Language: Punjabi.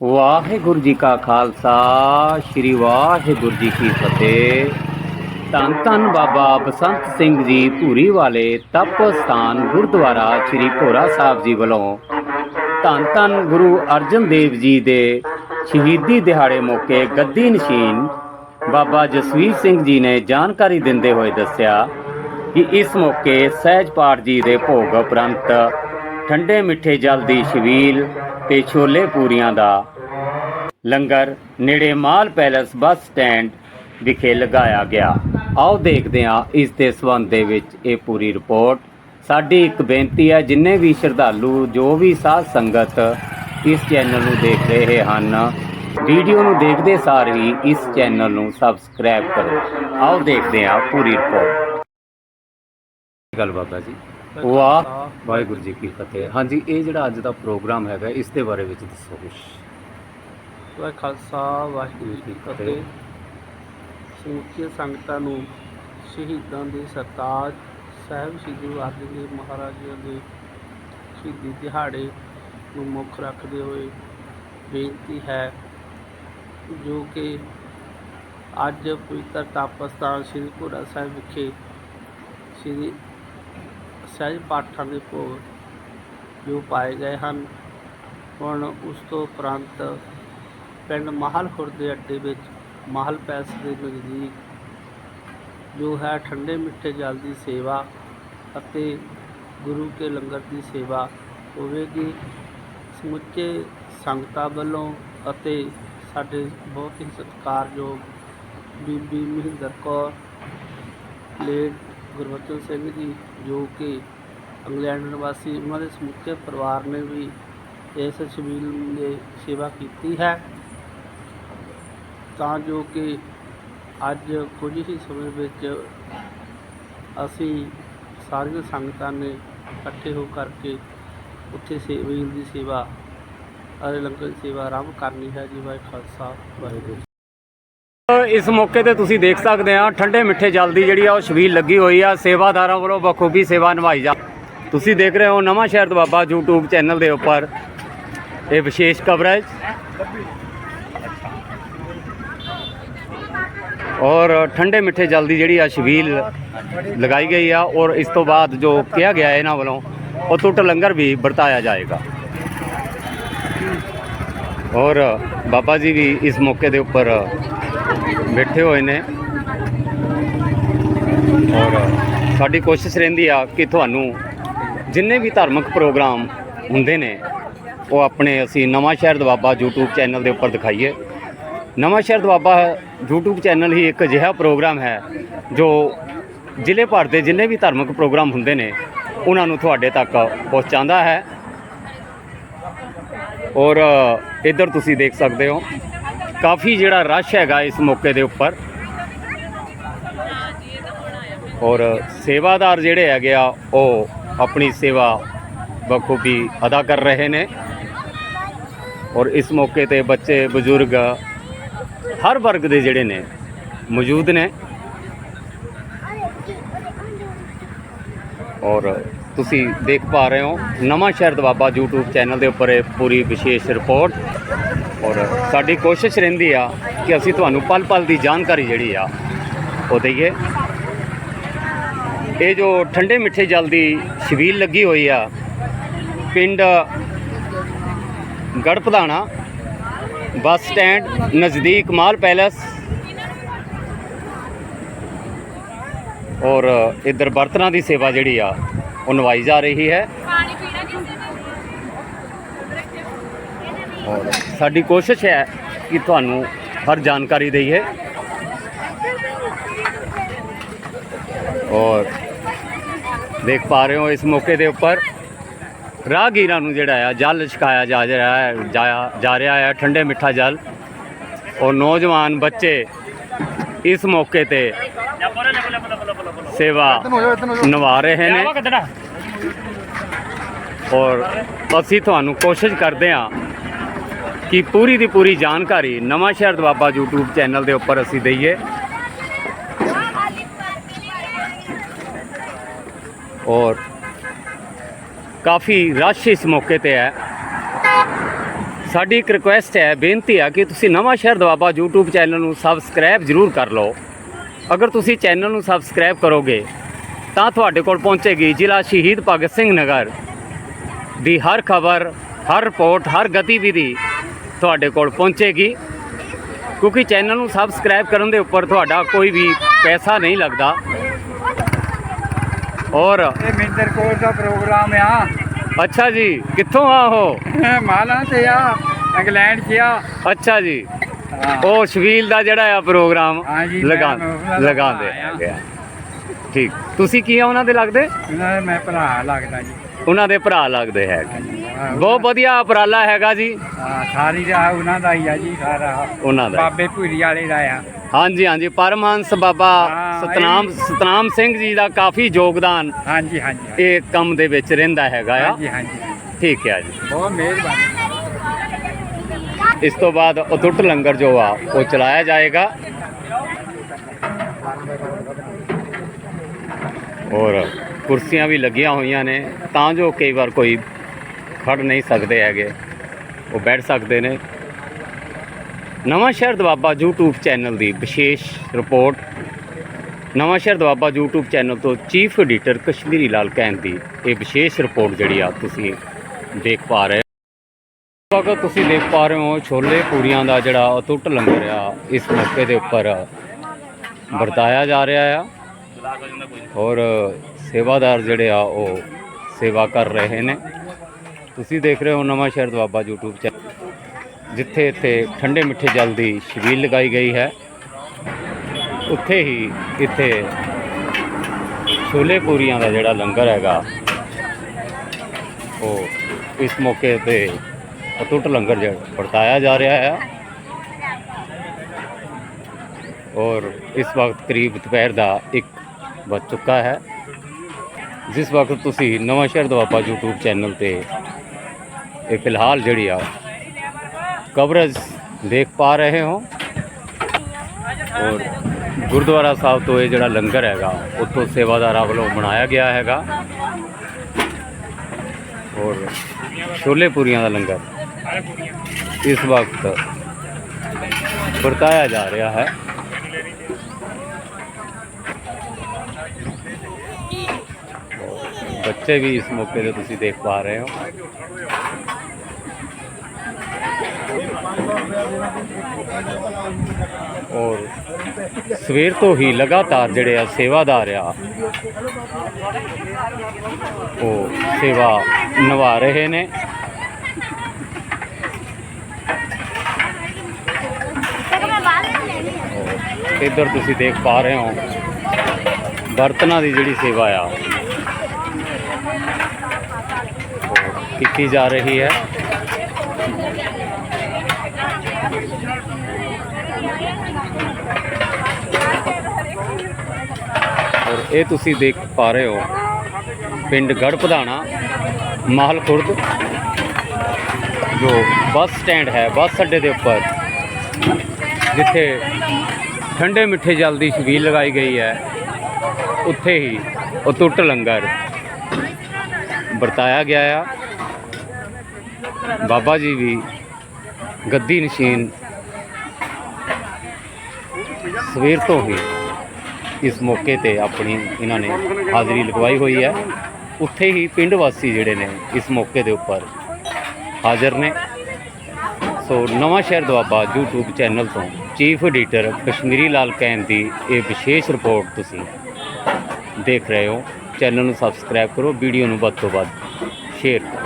ਵਾਹਿਗੁਰੂ ਜੀ ਕਾ ਖਾਲਸਾ, ਸ੍ਰੀ ਵਾਹਿਗੁਰੂ ਜੀ ਕੀ ਫਤਿਹ। ਧੰਨ ਧੰਨ ਬਾਬਾ ਬਸੰਤ ਸਿੰਘ ਜੀ ਧੂਰੀ ਵਾਲੇ ਤਪ ਸਥਾਨ ਗੁਰਦੁਆਰਾ ਸ੍ਰੀ ਭੋਰਾ ਸਾਹਿਬ ਜੀ ਵੱਲੋਂ। ਧੰਨ ਧੰਨ ਗੁਰੂ ਅਰਜਨ ਦੇਵ ਜੀ ਦੇ ਸ਼ਹੀਦੀ ਦਿਹਾੜੇ ਮੌਕੇ ਗੱਦੀ ਨਸ਼ੀਨ ਬਾਬਾ ਜਸਵੀਰ ਸਿੰਘ ਜੀ ਨੇ ਜਾਣਕਾਰੀ ਦਿੰਦੇ ਹੋਏ ਦੱਸਿਆ ਕਿ ਇਸ ਮੌਕੇ ਸਹਿਜ ਪਾਠ ਜੀ ਦੇ ਭੋਗ ਉਪਰੰਤ ਠੰਡੇ ਮਿੱਠੇ ਜਲ ਦੀ ਛਬੀਲ ਤੇ ਛੋਲੇ ਪੂਰੀਆਂ ਦਾ ਲੰਗਰ ਨੇੜੇ ਮਾਲ ਪੈਲਸ ਬੱਸ ਸਟੈਂਡ ਵਿਖੇ ਲਗਾਇਆ ਗਿਆ। ਆਓ ਦੇਖਦੇ ਹਾਂ ਇਸ ਦੇ ਸੰਬੰਧ ਦੇ ਵਿੱਚ ਇਹ ਪੂਰੀ ਰਿਪੋਰਟ। ਸਾਡੀ ਇੱਕ ਬੇਨਤੀ ਹੈ, ਜਿੰਨੇ ਵੀ ਸ਼ਰਧਾਲੂ, ਜੋ ਵੀ ਸਾਧ ਸੰਗਤ ਇਸ ਚੈਨਲ ਨੂੰ ਦੇਖ ਰਹੇ ਹਨ, ਵੀਡੀਓ ਨੂੰ ਦੇਖਦੇ ਸਾਰ ਹੀ ਇਸ ਚੈਨਲ ਨੂੰ ਸਬਸਕ੍ਰਾਈਬ ਕਰੋ। ਆਓ ਦੇਖਦੇ ਹਾਂ ਪੂਰੀ ਰਿਪੋਰਟ। ਗੱਲ ਬਾਬਾ ਜੀ? ਵਾਹ। ਵਾਹਿਗੁਰੂ ਜੀ ਕੀ ਫਤਿਹ। ਹਾਂਜੀ ਇਹ ਜਿਹੜਾ ਅੱਜ ਦਾ ਪ੍ਰੋਗਰਾਮ ਹੈਗਾ ਇਸ ਦੇ ਬਾਰੇ ਵਿੱਚ ਦੱਸੋ ਕੁਛ। ਵਾਹਿ ਖਾਲਸਾ ਵਾਹਿਗੁਰੂ ਜੀ ਕੀ ਫਤਿਹ। ਸਮੁੱਚੀਆਂ ਸੰਗਤਾਂ ਨੂੰ ਸ਼ਹੀਦਾਂ ਦੇ ਸਰਤਾਜ ਸਾਹਿਬ ਸ੍ਰੀ ਗੁਰੂ ਅਰਜਨ ਦੇਵ ਮਹਾਰਾਜ ਜੀ ਦੇ ਸ਼ਹੀਦੀ ਦਿਹਾੜੇ ਨੂੰ ਮੁੱਖ ਰੱਖਦੇ ਹੋਏ ਬੇਨਤੀ ਹੈ ਜੋ ਕਿ ਅੱਜ ਪਵਿੱਤਰ ਤਪਸਥਾਨ ਸ੍ਰੀ ਭੋਰਾ ਸਾਹਿਬ ਵਿਖੇ ਸ੍ਰੀ ਸਹਿਜ ਪਾਠਾਂ ਦੇ ਭੋਗ ਜੋ ਪਾਏ ਗਏ ਹਨ। ਹੁਣ ਉਸ ਤੋਂ ਉਪਰੰਤ ਪਿੰਡ ਮਾਹਲ ਖੁਰਦ ਦੇ ਅੱਡੇ ਵਿੱਚ ਮਾਹਲ ਪੈਸ ਦੇ ਨਜ਼ਦੀਕ, ਜੋ ਹੈ ਠੰਡੇ ਮਿੱਠੇ ਜਲ ਦੀ ਸੇਵਾ ਅਤੇ ਗੁਰੂ ਕੇ ਲੰਗਰ ਦੀ ਸੇਵਾ, ਹੋਵੇਗੀ। ਸਮੁੱਚੇ ਸੰਗਤਾਂ ਵੱਲੋਂ ਅਤੇ ਸਾਡੇ ਬਹੁਤ ਹੀ ਸਤਿਕਾਰਯੋਗ ਬੀਬੀ ਮਹਿੰਦਰ ਕੌਰ, ਲੇਟ ਗੁਰਬਚਨ ਸਿੰਘ ਜੀ, ਜੋ ਕਿ ਇੰਗਲੈਂਡ ਨਿਵਾਸੀ, ਉਹਨਾਂ ਦੇ ਸਮੁੱਚੇ ਪਰਿਵਾਰ ਨੇ ਵੀ ਇਸ ਸ਼ਬੀਲ ਦੇ ਸੇਵਾ ਕੀਤੀ ਹੈ। ਤਾਂ ਜੋ ਕਿ ਅੱਜ ਕੁਝ ਹੀ ਸਮੇਂ ਵਿੱਚ ਅਸੀਂ ਸਾਰੀਆਂ ਸੰਗਤਾਂ ਨੇ ਇਕੱਠੇ ਹੋ ਕਰਕੇ ਉੱਥੇ ਸੇਵੀਲ ਦੀ ਸੇਵਾ ਅਤੇ ਲੰਗਰ ਦੀ ਸੇਵਾ ਆਰੰਭ ਕਰਨੀ ਹੈ ਜੀ ਵਾਹਿ ਖਾਲਸਾ, ਵਾਹਿਗੁਰੂ ਇਸ ਮੌਕੇ ਤੇ ਤੁਸੀਂ ਦੇਖ ਸਕਦੇ ਆ, ਠੰਡੇ ਮਿੱਠੇ ਜਲ ਦੀ ਜਿਹੜੀ ਆ ਉਹ ਛਬੀਲ ਲੱਗੀ ਹੋਈ ਆ। ਸੇਵਾਦਾਰਾਂ ਵੱਲੋਂ ਬਖੂਬੀ ਸੇਵਾ ਨਿਭਾਈ ਜਾ ਤੁਸੀਂ ਦੇਖ ਰਹੇ ਹੋ ਨਵਾਂ ਸ਼ਹਿਰ ਦਵਾਬਾ YouTube ਚੈਨਲ ਦੇ ਉੱਪਰ। ਇਹ ਵਿਸ਼ੇਸ਼ ਕਵਰੇਜ ਔਰ ਠੰਡੇ ਮਿੱਠੇ ਜਲ ਦੀ ਜਿਹੜੀ ਆ ਛਬੀਲ ਲਗਾਈ ਗਈ ਆ ਔਰ ਇਸ ਤੋਂ ਬਾਅਦ ਜੋ ਕਿਹਾ ਗਿਆ ਹੈ ਇਹਨਾਂ ਵੱਲੋਂ, ਉਹ ਟੁੱਟ ਲੰਗਰ ਵੀ ਵਰਤਾਇਆ ਜਾਏਗਾ। ਔਰ ਬਾਬਾ ਜੀ ਵੀ ਇਸ ਮੌਕੇ ਦੇ ਉੱਪਰ ਬੈਠੇ ਹੋਏ ਨੇ। ਔਰ ਸਾਡੀ ਕੋਸ਼ਿਸ਼ ਰਹਿੰਦੀ ਆ ਕਿ ਤੁਹਾਨੂੰ ਜਿੰਨੇ ਵੀ ਧਾਰਮਿਕ ਪ੍ਰੋਗਰਾਮ ਹੁੰਦੇ ਨੇ, ਉਹ ਆਪਣੇ ਅਸੀਂ ਨਵਾਂ ਸ਼ਹਿਰ ਦਵਾਬਾ YouTube ਚੈਨਲ ਦੇ ਉੱਪਰ ਦਿਖਾਈਏ। ਨਵਾਂ ਸ਼ਹਿਰ ਦਵਾਬਾ YouTube ਚੈਨਲ ਹੀ ਇੱਕ ਅਜਿਹਾ ਪ੍ਰੋਗਰਾਮ ਹੈ, ਜੋ ਜ਼ਿਲ੍ਹੇ ਭਰ ਦੇ ਜਿੰਨੇ ਵੀ ਧਾਰਮਿਕ ਪ੍ਰੋਗਰਾਮ ਹੁੰਦੇ ਨੇ, ਉਹਨਾਂ ਨੂੰ ਤੁਹਾਡੇ ਤੱਕ ਪਹੁੰਚਾਉਂਦਾ ਹੈ। ਔਰ ਇੱਧਰ ਤੁਸੀਂ ਦੇਖ ਸਕਦੇ ਹੋ। ਕਾਫੀ ਜਿਹੜਾ ਰਸ਼ ਹੈਗਾ ਇਸ ਮੌਕੇ ਦੇ ਉੱਪਰ। ਔਰ ਸੇਵਾਦਾਰ ਜਿਹੜੇ ਹੈਗੇ ਆ, ਉਹ ਆਪਣੀ ਸੇਵਾ ਬਖੂਬੀ ਅਦਾ ਕਰ ਰਹੇ ਨੇ। ਔਰ ਇਸ ਮੌਕੇ ਤੇ ਬੱਚੇ, ਬਜ਼ੁਰਗ ਹਰ ਵਰਗ ਦੇ ਜਿਹੜੇ ਨੇ, ਮੌਜੂਦ ਨੇ। ਔਰ ਤੁਸੀਂ ਦੇਖ ਪਾ ਰਹੇ ਹੋ ਨਵਾਂ ਸ਼ਹਿਰ ਦਵਾਬਾ YouTube ਚੈਨਲ ਦੇ ਉੱਪਰ ਇਹ ਪੂਰੀ ਵਿਸ਼ੇਸ਼ ਰਿਪੋਰਟ। ਔਰ ਸਾਡੀ ਕੋਸ਼ਿਸ਼ ਰਹਿੰਦੀ ਆ ਕਿ ਅਸੀਂ ਤੁਹਾਨੂੰ ਪਲ ਪਲ ਦੀ ਜਾਣਕਾਰੀ ਜਿਹੜੀ ਆ ਉਹ ਦਈਏ। ਇਹ ਜੋ ਠੰਡੇ ਮਿੱਠੇ ਜਲ ਦੀ ਛਬੀਲ ਲੱਗੀ ਹੋਈ ਆ, ਪਿੰਡ ਗੜਪਧਾਣਾ ਬੱਸ ਸਟੈਂਡ ਨਜ਼ਦੀਕ ਮਾਲ ਪੈਲਸ ਔਰ ਇਧਰ ਬਰਤਨਾਂ ਦੀ ਸੇਵਾ ਜਿਹੜੀ ਆ, ਉਹ ਨਿਭਾਈ ਜਾ ਰਹੀ ਹੈ। ਔਰ ਸਾਡੀ ਕੋਸ਼ਿਸ਼ ਹੈ ਕਿ ਤੁਹਾਨੂੰ ਹਰ ਜਾਣਕਾਰੀ ਦਈਏ। ਔਰ ਦੇਖ ਪਾ ਰਹੇ ਹੋ ਇਸ ਮੌਕੇ ਦੇ ਉੱਪਰ ਰਾਹਗੀਰਾਂ ਨੂੰ ਜਿਹੜਾ ਆ, ਜਲ ਛਕਾਇਆ ਜਾ ਰਿਹਾ ਹੈ ਜਾਇਆ ਜਾ ਰਿਹਾ ਹੈ, ਠੰਡੇ ਮਿੱਠਾ ਜਲ। ਔਰ ਨੌਜਵਾਨ ਬੱਚੇ ਇਸ ਮੌਕੇ ਤੇ ਸੇਵਾ ਨਿਭਾ ਰਹੇ ਨੇ। ਔਰ ਅਸੀਂ ਤੁਹਾਨੂੰ ਕੋਸ਼ਿਸ਼ ਕਰਦੇ ਹਾਂ ਕਿ ਪੂਰੀ ਦੀ ਪੂਰੀ ਜਾਣਕਾਰੀ ਨਵਾਂ ਸ਼ਹਿਰ ਦਵਾਬਾ YouTube ਚੈਨਲ ਦੇ ਉੱਪਰ ਅਸੀਂ ਦਈਏ। ਔਰ ਕਾਫੀ ਰਸ਼ ਇਸ ਮੌਕੇ ਤੇ ਹੈ। ਸਾਡੀ ਇੱਕ ਰਿਕੁਐਸਟ ਹੈ, ਬੇਨਤੀ ਹੈ ਕਿ ਤੁਸੀਂ ਨਵਾਂ ਸ਼ਹਿਰ ਦਵਾਬਾ YouTube ਚੈਨਲ ਨੂੰ ਸਬਸਕ੍ਰਾਈਬ ਜ਼ਰੂਰ ਕਰ ਲਓ। ਅਗਰ ਤੁਸੀਂ ਚੈਨਲ ਨੂੰ ਸਬਸਕ੍ਰਾਈਬ ਕਰੋਗੇ, ਤਾਂ ਤੁਹਾਡੇ ਕੋਲ ਪਹੁੰਚੇਗੀ ਜ਼ਿਲ੍ਹਾ ਸ਼ਹੀਦ ਭਗਤ ਸਿੰਘ ਨਗਰ ਦੀ ਹਰ ਖਬਰ, ਹਰ ਰਿਪੋਰਟ, ਹਰ ਗਤੀਵਿਧੀ ਤੁਹਾਡੇ ਕੋਲ ਪਹੁੰਚੇਗੀ। ਕਿਉਂਕਿ ਚੈਨਲ ਨੂੰ ਸਬਸਕ੍ਰਾਈਬ ਕਰਨ ਦੇ ਉੱਪਰ ਤੁਹਾਡਾ ਕੋਈ ਵੀ ਪੈਸਾ ਨਹੀਂ ਲੱਗਦਾ। ਔਰ ਇਹ ਮਿੰਦਰ ਕੋਲ ਦਾ ਪ੍ਰੋਗਰਾਮ ਆ। ਅੱਛਾ ਜੀ ਕਿੱਥੋਂ ਆ ਉਹ? ਮਾਲਾਂ ਤੇ ਆ ਇੰਗਲੈਂਡ 'ਚ ਆ। ਅੱਛਾ ਜੀ। ਉਹ ਸ਼ਵੀਲ ਦਾ ਜਿਹੜਾ ਆ ਪ੍ਰੋਗਰਾਮ ਲਗਾ ਲਗਾਉਂਦੇ। ਹੈਗੇ ਠੀਕ। ਤੁਸੀਂ ਕੀ ਆ ਉਹਨਾਂ ਦੇ ਲੱਗਦੇ? ਮੈਂ ਭਰਾ ਲੱਗਦਾ ਜੀ। ਉਹਨਾਂ ਦੇ ਭਰਾ ਲੱਗਦੇ ਹੈਗੇ। ਬਹੁਤ ਵਧੀਆ ਉਪਰਾਲਾ ਹੈਗਾ ਜੀ। ਹਾਂ, ਸਾਰੀ ਦਾ ਉਹਨਾਂ ਦਾ ਹੀ ਆ ਜੀ ਸਾਰਾ। ਉਹਨਾਂ ਦਾ ਬਾਬੇ ਭੂਰੀ ਵਾਲੇ ਦਾ ਆ। ਹਾਂਜੀ ਹਾਂਜੀ ਪਰਮਹੰਸ ਬਾਬਾ ਸਤਨਾਮ ਸਤਨਾਮ ਸਿੰਘ ਜੀ ਦਾ ਕਾਫੀ ਯੋਗਦਾਨ ਹਾਂਜੀ ਹਾਂਜੀ ਹਾਂਜੀ। ਇਹ ਕੰਮ ਦੇ ਵਿੱਚ ਰਹਿੰਦਾ ਹੈਗਾ ਆ। ਹਾਂਜੀ ਹਾਂਜੀ। ਠੀਕ ਹੈ ਜੀ। ਬਹੁਤ ਮਿਹਰਬਾਨੀ। ਇਸ ਤੋਂ ਬਾਅਦ ਅਟੁੱਟ ਲੰਗਰ ਜੋ ਆ ਉਹ ਚਲਾਇਆ ਜਾਏਗਾ। ਔਰ ਕੁਰਸੀਆਂ ਵੀ ਲੱਗੀਆਂ ਹੋਈਆਂ ਨੇ ਤਾਂ ਜੋ ਕਈ ਵਾਰ ਕੋਈ ਖੜ ਨਹੀਂ ਸਕਦੇ ਹੈਗੇ। ਉਹ ਬੈਠ ਸਕਦੇ ਨੇ। ਨਵਾਂ ਸ਼ਹਿਰ ਦਵਾਬਾ YouTube ਚੈਨਲ ਦੀ ਵਿਸ਼ੇਸ਼ report. Nawan Shahar Doaba YouTube channel ਤੋਂ ਚੀਫ ਐਡੀਟਰ ਕਸ਼ਮੀਰੀ ਲਾਲ ਕਹਿਣ ਦੀ ਇਹ ਵਿਸ਼ੇਸ਼ ਰਿਪੋਰਟ ਜਿਹੜੀ ਆ ਤੁਸੀਂ ਦੇਖ ਪਾ ਰਹੇ ਹੋ। ਵਕਤ ਤੁਸੀਂ ਦੇਖ ਪਾ ਰਹੇ ਹੋ ਛੋਲੇ ਪੂਰੀਆਂ ਦਾ ਜਿਹੜਾ ਅਟੁੱਟ ਲੰਗਰ ਆ, ਇਸ ਮੌਕੇ ਦੇ ਉੱਪਰ ਵਰਤਾਇਆ ਜਾ ਰਿਹਾ ਆ। ਔਰ ਸੇਵਾਦਾਰ ਜਿਹੜੇ ਆ, ਉਹ ਸੇਵਾ ਕਰ ਰਹੇ ਨੇ। ਤੁਸੀਂ ਦੇਖ ਰਹੇ ਹੋ ਨਵਾਂ ਸ਼ਹਿਰ ਦਵਾਬਾ YouTube ਚੈਨਲ, ਜਿੱਥੇ ਇੱਥੇ ਠੰਡੇ ਮਿੱਠੇ ਜਲ ਦੀ ਛਬੀਲ ਲਗਾਈ ਗਈ ਹੈ। ਉੱਥੇ ਹੀ ਇੱਥੇ ਛੋਲੇ ਪੂਰੀਆਂ ਦਾ ਜਿਹੜਾ ਲੰਗਰ ਹੈਗਾ, ਉਹ ਇਸ ਮੌਕੇ ਤੇ ਅਟੁੱਟ ਲੰਗਰ ਜਿਹੜਾ ਵਰਤਾਇਆ ਜਾ ਰਿਹਾ ਹੈ। ਔਰ ਇਸ ਵਕਤ ਕਰੀਬ ਦੁਪਹਿਰ ਦਾ 1 ਵੱਜ ਚੁੱਕਾ ਹੈ। ਜਿਸ ਵਕਤ ਤੁਸੀਂ ਨਵਾਂ ਸ਼ਹਿਰ ਦੁਆਬਾ YouTube ਚੈਨਲ ਤੇ ਇਹ ਫਿਲਹਾਲ ਜਿਹੜੀ ਆ ਕਵਰੇਜ ਦੇਖ ਪਾ ਰਹੇ ਹੋ ਔਰ ਗੁਰਦੁਆਰਾ ਸਾਹਿਬ ਤੋਂ ਇਹ ਜਿਹੜਾ ਲੰਗਰ ਹੈਗਾ ਉੱਥੋਂ ਸੇਵਾਦਾਰਾਂ ਵੱਲੋਂ ਬਣਾਇਆ ਗਿਆ ਹੈਗਾ ਔਰ ਛੋਲੇ ਪੂਰੀਆਂ ਦਾ ਲੰਗਰ ਇਸ ਵਕਤ ਵਰਤਾਇਆ ਜਾ ਰਿਹਾ ਹੈ ਬੱਚੇ ਵੀ ਇਸ ਮੌਕੇ ਤੇ ਤੁਸੀਂ ਦੇਖ ਪਾ ਰਹੇ ਹੋ ਔਰ ਸਵੇਰ ਤੋਂ ਹੀ ਲਗਾਤਾਰ ਜਿਹੜੇ ਆ ਸੇਵਾਦਾਰ ਆ, ਉਹ ਸੇਵਾ ਨਿਭਾ ਰਹੇ ਨੇ। ਇੱਧਰ ਤੁਸੀਂ ਦੇਖ ਪਾ ਰਹੇ ਹੋ, ਬਰਤਨਾਂ ਦੀ ਜਿਹੜੀ ਸੇਵਾ ਆ, ਉਹ ਕੀਤੀ ਜਾ ਰਹੀ ਹੈ। ਔਰ ਇਹ ਤੁਸੀਂ ਦੇਖ ਪਾ ਰਹੇ ਹੋ ਪਿੰਡ ਗੜ ਪਧਾਣਾ ਮਾਹਲ ਖੁਰਦ, ਜੋ ਬੱਸ ਸਟੈਂਡ ਹੈ, ਬੱਸ ਅੱਡੇ ਦੇ ਉੱਪਰ, ਜਿੱਥੇ ਠੰਡੇ ਮਿੱਠੇ ਜਲ ਦੀ ਛਬੀਲ ਲਗਾਈ ਗਈ ਹੈ, ਉੱਥੇ ਹੀ ਅਟੁੱਟ ਲੰਗਰ ਵਰਤਾਇਆ ਗਿਆ ਆ। ਬਾਬਾ ਜੀ ਵੀ ਗੱਦੀ ਨਸ਼ੀਨ ਸਵੇਰ ਤੋਂ ਹੀ ਇਸ ਮੌਕੇ ਤੇ ਆਪਣੀ ਇਹਨਾਂ ਨੇ ਹਾਜ਼ਰੀ ਲਗਵਾਈ ਹੋਈ ਹੈ। ਉੱਥੇ ਹੀ ਪਿੰਡ ਵਾਸੀ ਜਿਹੜੇ ਨੇ ਇਸ ਮੌਕੇ ਦੇ ਉੱਪਰ ਹਾਜ਼ਰ ਨੇ। So Nawan Shahar Doaba YouTube channel ਤੋਂ ਚੀਫ ਐਡੀਟਰ ਕਸ਼ਮੀਰੀ ਲਾਲ ਕੈਨ ਦੀ ਇਹ ਵਿਸ਼ੇਸ਼ ਰਿਪੋਰਟ ਤੁਸੀਂ ਦੇਖ ਰਹੇ ਹੋ। ਚੈਨਲ ਨੂੰ ਸਬਸਕ੍ਰਾਈਬ ਕਰੋ, ਵੀਡੀਓ ਨੂੰ ਵੱਧ ਤੋਂ ਵੱਧ ਸ਼ੇਅਰ ਕਰੋ।